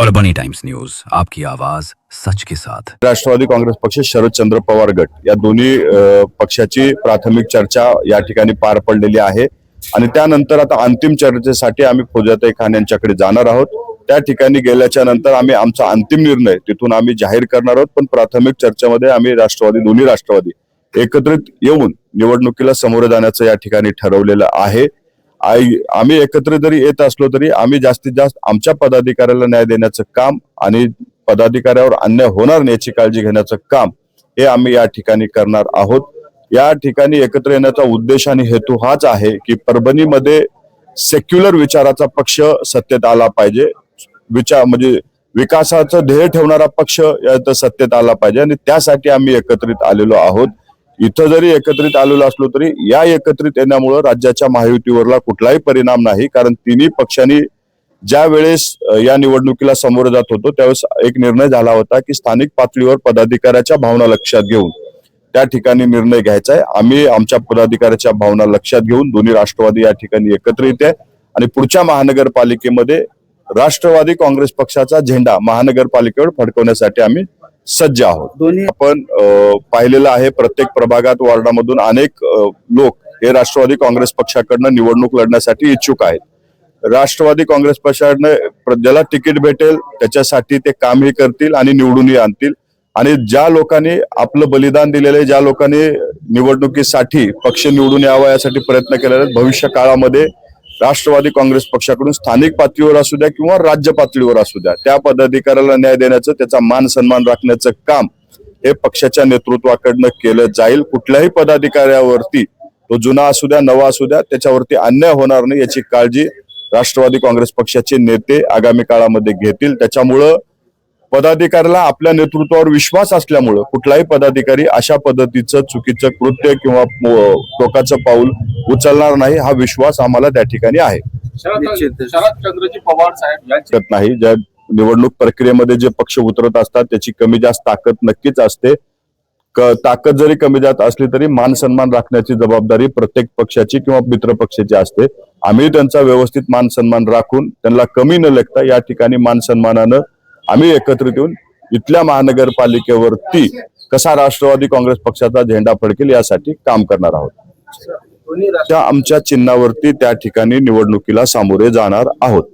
और बनी times news आपकी आवाज सच के साथ। राष्ट्रवादी काँग्रेस पक्ष शरदचंद्र पवार गट या दोन्ही पक्षाची प्राथमिक चर्चा या ठिकाणी पार पडलेली आहे. आणि त्यानंतर आता अंतिम चर्चेसाठी आम्ही फौजाताई खान यांच्याकडे जाणार आहोत. त्या ठिकाणी गेल्याच्यानंतर आम्ही आमचा अंतिम निर्णय तिथून आम्ही जाहीर करणार आहोत. पण प्राथमिक चर्चेमध्ये आम्ही राष्ट्रवादी दोन्ही राष्ट्रवादी एकत्रित येऊन निवडणुकीला समोर जाण्याचं या ठिकाणी ठरवलेलं आहे. आम्ही एकत्र जरी येत असलो तरी आम्ही जास्तीत जास्त आमच्या पदाधिकाऱ्याला न्याय देण्याचं काम आणि पदाधिकाऱ्यावर अन्याय होणार नाही याची काळजी घेण्याचं काम हे आम्ही या ठिकाणी करणार आहोत. या ठिकाणी एकत्र येण्याचा उद्देश आणि हेतू हाच आहे की परभणीमध्ये सेक्युलर विचाराचा पक्ष सत्तेत आला पाहिजे. विचार म्हणजे विकासाचं ध्येय ठेवणारा पक्ष सत्तेत आला पाहिजे आणि त्यासाठी आम्ही एकत्रित आलेलो आहोत. इथं जरी एकत्रित आलेलो असलो तरी या एकत्रित येण्यामुळं राज्याच्या महायुतीवरला कुठलाही परिणाम नाही. कारण तिन्ही पक्षांनी ज्या वेळेस या निवडणुकीला समोर जात होतो त्यावेळेस एक निर्णय झाला होता की स्थानिक पातळीवर पदाधिकाऱ्याच्या भावना लक्षात घेऊन त्या ठिकाणी निर्णय घ्यायचा आहे. आम्ही आमच्या पदाधिकाऱ्याच्या भावना लक्षात घेऊन दोन्ही राष्ट्रवादी या ठिकाणी एकत्रित आहे आणि पुढच्या महानगरपालिकेमध्ये राष्ट्रवादी काँग्रेस पक्षाचा झेंडा महानगरपालिकेवर फडकवण्यासाठी आम्ही सज्ज आहोत. आपण पाहिलेलं आहे प्रत्येक प्रभागात वार्डामधून अनेक लोक हे राष्ट्रवादी काँग्रेस पक्षाकडनं निवडणूक लढण्यासाठी इच्छुक आहेत. राष्ट्रवादी काँग्रेस पक्षाकडनं ज्याला तिकीट भेटेल त्याच्यासाठी ते कामही करतील आणि निवडूनही आणतील. आणि ज्या लोकांनी आपलं बलिदान दिलेले ज्या लोकांनी निवडणुकीसाठी पक्ष निवडून यावा यासाठी प्रयत्न केलेले भविष्य काळामध्ये राष्ट्रवादी काँग्रेस पक्षाकडून स्थानिक पातळीवर असू द्या किंवा राज्य पातळीवर असू द्या त्या पदाधिकाऱ्याला न्याय देण्याचं त्याचा मान सन्मान राखण्याचं काम हे पक्षाच्या नेतृत्वाकडनं केलं जाईल. कुठल्याही पदाधिकाऱ्यावरती तो जुना असू द्या नवा असू द्या त्याच्यावरती अन्याय होणार नाही याची काळजी राष्ट्रवादी काँग्रेस पक्षाचे नेते आगामी काळामध्ये घेतील. त्याच्यामुळं पदाधिकाऱ्याला आपल्या नेतृत्वावर विश्वास असल्यामुळं कुठलाही पदाधिकारी अशा पद्धतीचं चुकीचं कृत्य किंवा टोकाचं पाऊल उचलणार नाही हा विश्वास आम्हाला त्या ठिकाणी आहे. नाही ज्या निवडणूक प्रक्रियेमध्ये जे पक्ष उतरत असतात त्याची कमी जास्त ताकद नक्कीच असते. ताकद जरी कमी जास्त असली तरी मान सन्मान राखण्याची जबाबदारी प्रत्येक पक्षाची किंवा मित्र पक्षाची असते. आम्ही त्यांचा व्यवस्थित मान सन्मान राखून त्यांना कमी न लेखता या ठिकाणी मान सन्मानानं आम्ही एकत्रित येऊन इथल्या महानगरपालिकेवरती कसा राष्ट्रवादी काँग्रेस पक्षाचा झेंडा फडकेल यासाठी काम करणार आहोत. त्या आमच्या चिन्हावरती त्या ठिकाणी निवडणुकीला सामोरे जाणार आहोत.